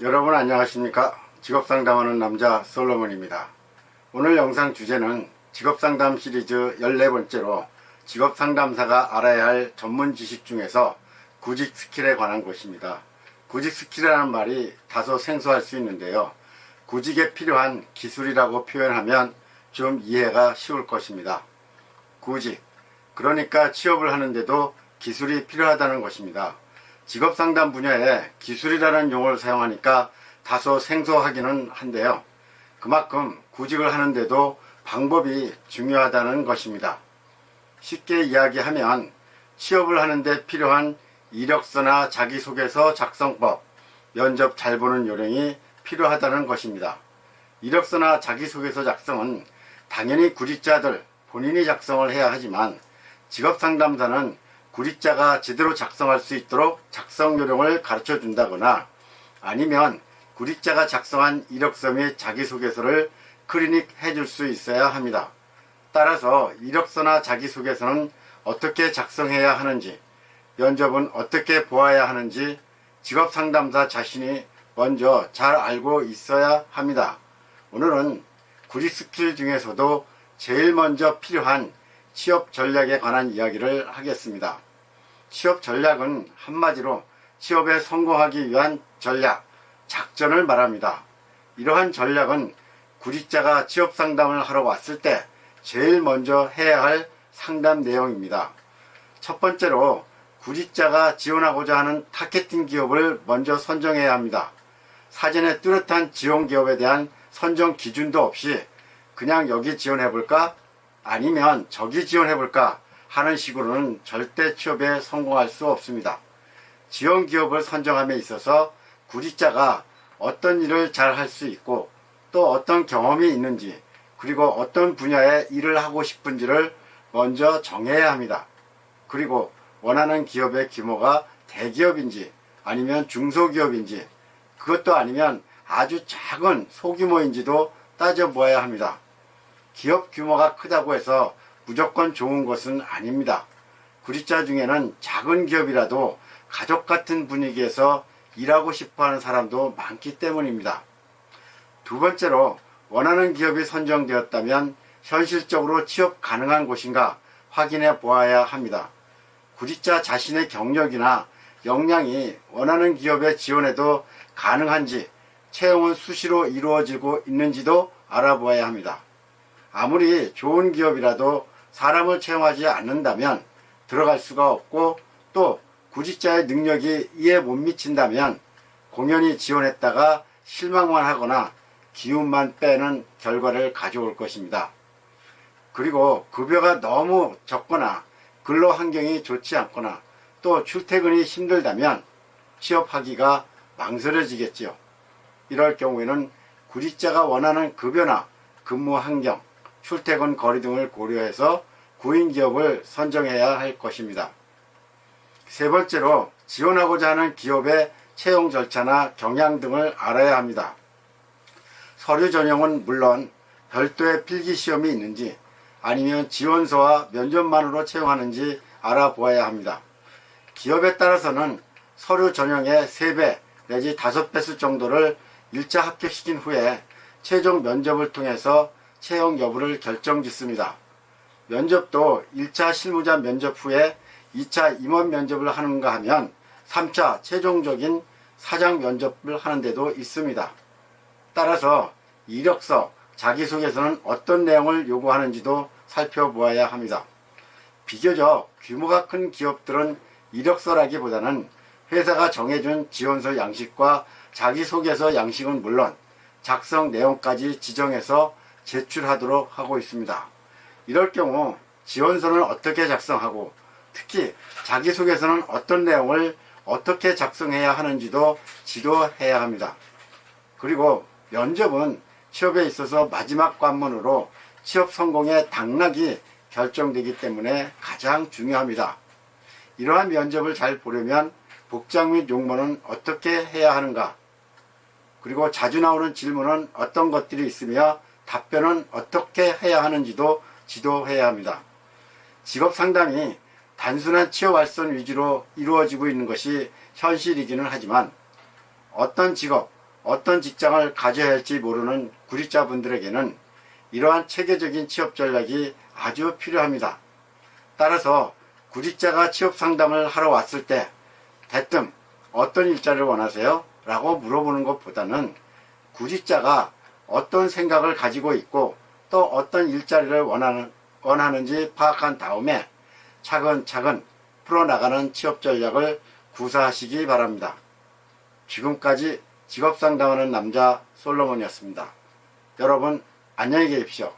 여러분 안녕하십니까? 직업상담하는 남자 솔로몬입니다. 오늘 영상 주제는 직업상담 시리즈 14번째로 직업상담사가 알아야 할 전문 지식 중에서 구직 스킬에 관한 것입니다. 구직 스킬이라는 말이 다소 생소할 수 있는데요. 구직에 필요한 기술이라고 표현하면 좀 이해가 쉬울 것입니다. 구직. 그러니까 취업을 하는데도 기술이 필요하다는 것입니다. 직업 상담 분야에 기술이라는 용어를 사용하니까 다소 생소하기는 한데요. 그만큼 구직을 하는데도 방법이 중요하다는 것입니다. 쉽게 이야기하면 취업을 하는데 필요한 이력서나 자기소개서 작성법, 면접 잘 보는 요령이 필요하다는 것입니다. 이력서나 자기소개서 작성은 당연히 구직자들 본인이 작성을 해야 하지만 직업 상담사는 구직자가 제대로 작성할 수 있도록 작성 요령을 가르쳐 준다거나 아니면 구직자가 작성한 이력서 및 자기소개서를 클리닉 해줄 수 있어야 합니다. 따라서 이력서나 자기소개서는 어떻게 작성해야 하는지, 면접은 어떻게 보아야 하는지 직업 상담사 자신이 먼저 잘 알고 있어야 합니다. 오늘은 구직 스킬 중에서도 제일 먼저 필요한 취업 전략에 관한 이야기를 하겠습니다. 취업 전략은 한마디로 취업에 성공하기 위한 전략, 작전을 말합니다. 이러한 전략은 구직자가 취업 상담을 하러 왔을 때 제일 먼저 해야 할 상담 내용입니다. 첫 번째로 구직자가 지원하고자 하는 타겟팅 기업을 먼저 선정해야 합니다. 사전에 뚜렷한 지원 기업에 대한 선정 기준도 없이 그냥 여기 지원해볼까? 아니면 저기 지원해볼까? 하는 식으로는 절대 취업에 성공할 수 없습니다. 지원 기업을 선정함에 있어서 구직자가 어떤 일을 잘 할 수 있고 또 어떤 경험이 있는지 그리고 어떤 분야에 일을 하고 싶은지를 먼저 정해야 합니다. 그리고 원하는 기업의 규모가 대기업인지 아니면 중소기업인지 그것도 아니면 아주 작은 소규모인지도 따져보아야 합니다. 기업 규모가 크다고 해서 무조건 좋은 것은 아닙니다. 구직자 중에는 작은 기업이라도 가족 같은 분위기에서 일하고 싶어 하는 사람도 많기 때문입니다. 두 번째로 원하는 기업이 선정되었다면 현실적으로 취업 가능한 곳인가 확인해 보아야 합니다. 구직자 자신의 경력이나 역량이 원하는 기업에 지원해도 가능한지 채용은 수시로 이루어지고 있는지도 알아보아야 합니다. 아무리 좋은 기업이라도 사람을 채용하지 않는다면 들어갈 수가 없고 또 구직자의 능력이 이에 못 미친다면 공연히 지원했다가 실망만 하거나 기운만 빼는 결과를 가져올 것입니다. 그리고 급여가 너무 적거나 근로 환경이 좋지 않거나 또 출퇴근이 힘들다면 취업하기가 망설여지겠지요. 이럴 경우에는 구직자가 원하는 급여나 근무 환경, 출퇴근 거리 등을 고려해서 구인 기업을 선정해야 할 것입니다. 세 번째로 지원하고자 하는 기업의 채용 절차나 경향 등을 알아야 합니다. 서류 전형은 물론 별도의 필기 시험이 있는지 아니면 지원서와 면접만으로 채용하는지 알아보아야 합니다. 기업에 따라서는 서류 전형의 3배 내지 5배수 정도를 1차 합격시킨 후에 최종 면접을 통해서 채용 여부를 결정 짓습니다. 면접도 1차 실무자 면접 후에 2차 임원 면접을 하는가 하면 3차 최종적인 사장 면접을 하는 데도 있습니다. 따라서 이력서, 자기소개서는 어떤 내용을 요구하는지도 살펴보아야 합니다. 비교적 규모가 큰 기업들은 이력서라기보다는 회사가 정해준 지원서 양식과 자기소개서 양식은 물론 작성 내용까지 지정해서 제출하도록 하고 있습니다. 이럴 경우 지원서는 어떻게 작성하고 특히 자기소개서는 어떤 내용을 어떻게 작성해야 하는지도 지도해야 합니다. 그리고 면접은 취업에 있어서 마지막 관문으로 취업 성공의 당락이 결정되기 때문에 가장 중요합니다. 이러한 면접을 잘 보려면 복장 및 용모는 어떻게 해야 하는가? 그리고 자주 나오는 질문은 어떤 것들이 있으며 답변은 어떻게 해야 하는지도 지도해야 합니다. 직업 상담이 단순한 취업 발전 위주로 이루어지고 있는 것이 현실이기는 하지만 어떤 직업, 어떤 직장을 가져야 할지 모르는 구직자분들에게는 이러한 체계적인 취업 전략이 아주 필요합니다. 따라서 구직자가 취업 상담을 하러 왔을 때 대뜸 어떤 일자리를 원하세요? 라고 물어보는 것보다는 구직자가 어떤 생각을 가지고 있고 또 어떤 일자리를 원하는, 원하는지 파악한 다음에 차근차근 풀어나가는 취업 전략을 구사하시기 바랍니다. 지금까지 직업 상담하는 남자 솔로몬이었습니다. 여러분 안녕히 계십시오.